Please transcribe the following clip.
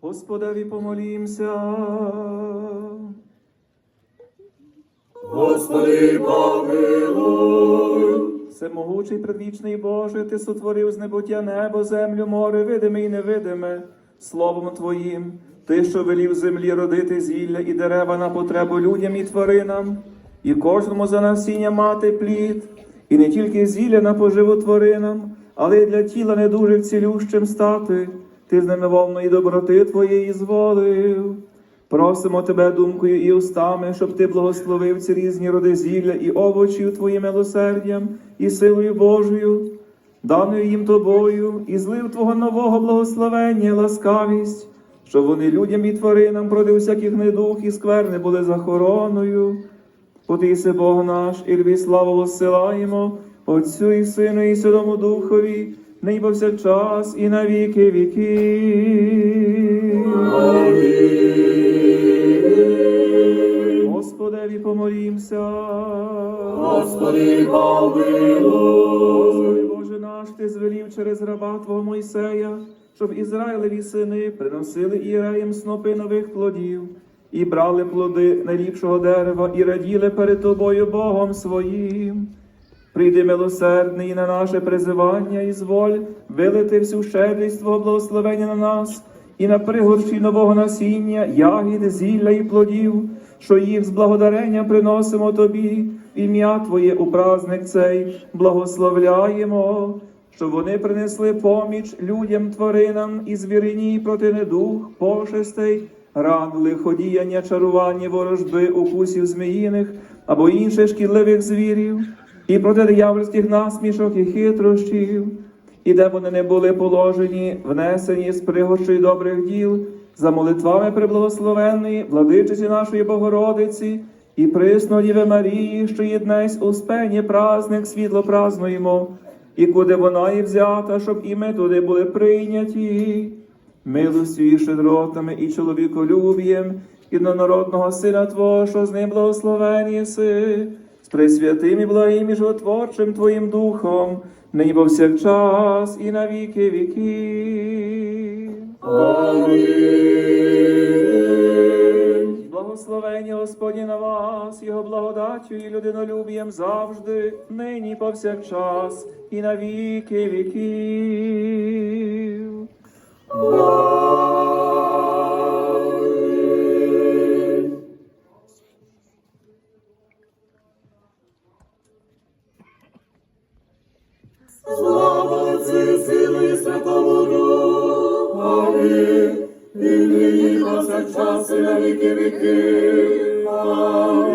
Господеві помолімся. Господи, помилуй. Всемогучий предвічний Боже, Ти сотворив з небуття небо, землю, море, видиме і невидиме, Словом Твоїм, Ти, що велів землі родити зілля і дерева на потребу людям і тваринам, і кожному за насіння мати плід, і не тільки зілля на поживу тваринам, але й для тіла недужих цілющим стати, ти з ними волної доброти Твоєї зволив. Просимо тебе думкою і устами, щоб ти благословив ці різні роди зілля і овочів твоїм милосердям і силою Божою, даною їм тобою, і злив Твого нового благословення, ласкавість, щоб вони людям і тваринам проти всяких недух і скверни були захороною. Потиси Бог наш, і любі славу воссилаємо Отцю і Сину, і Святому Духові, нині повсякчас, і на віки віки. Господеві помолімся. Господи, помилуй. Господи Боже наш, Ти звелів через раба Твого Мойсея, щоб Ізраїлеві сини приносили іреям снопи нових плодів, і брали плоди найліпшого дерева, і раділи перед Тобою Богом своїм. Прийди милосердний на наше призивання і зволь вилити всю щедрість Твого благословення на нас і на пригорші нового насіння, ягід, зілля і плодів, що їх з благодарення приносимо Тобі, ім'я Твоє у праздник цей благословляємо, щоб вони принесли поміч людям, тваринам і звірині проти недух, пошестей, ран, лиходіяння, чарування, ворожби, укусів зміїних або інших шкідливих звірів, і проти диявольських насмішок і хитрощів, і де вони не були положені, внесені з пригощою добрих діл, за молитвами приблагословенної, владичиці нашої Богородиці, і присно Діви Марії, що єднесь у спені праздник світло празнуємо, і куди вона і взята, щоб і ми туди були прийняті. Милостю і щедротами і чоловіколюбієм, і до народного сина Твого, що з ним благословен єси, з пресвятим і благим і животворчим Твоїм Духом, нині повсякчас і на віки віки. Благословення Господні на вас, Його благодаттю і людинолюбієм завжди, нині повсякчас і на віки віків. Слава Отцю, Сину і Святому Духові, і нині повсякчас і на віки віки. Амінь.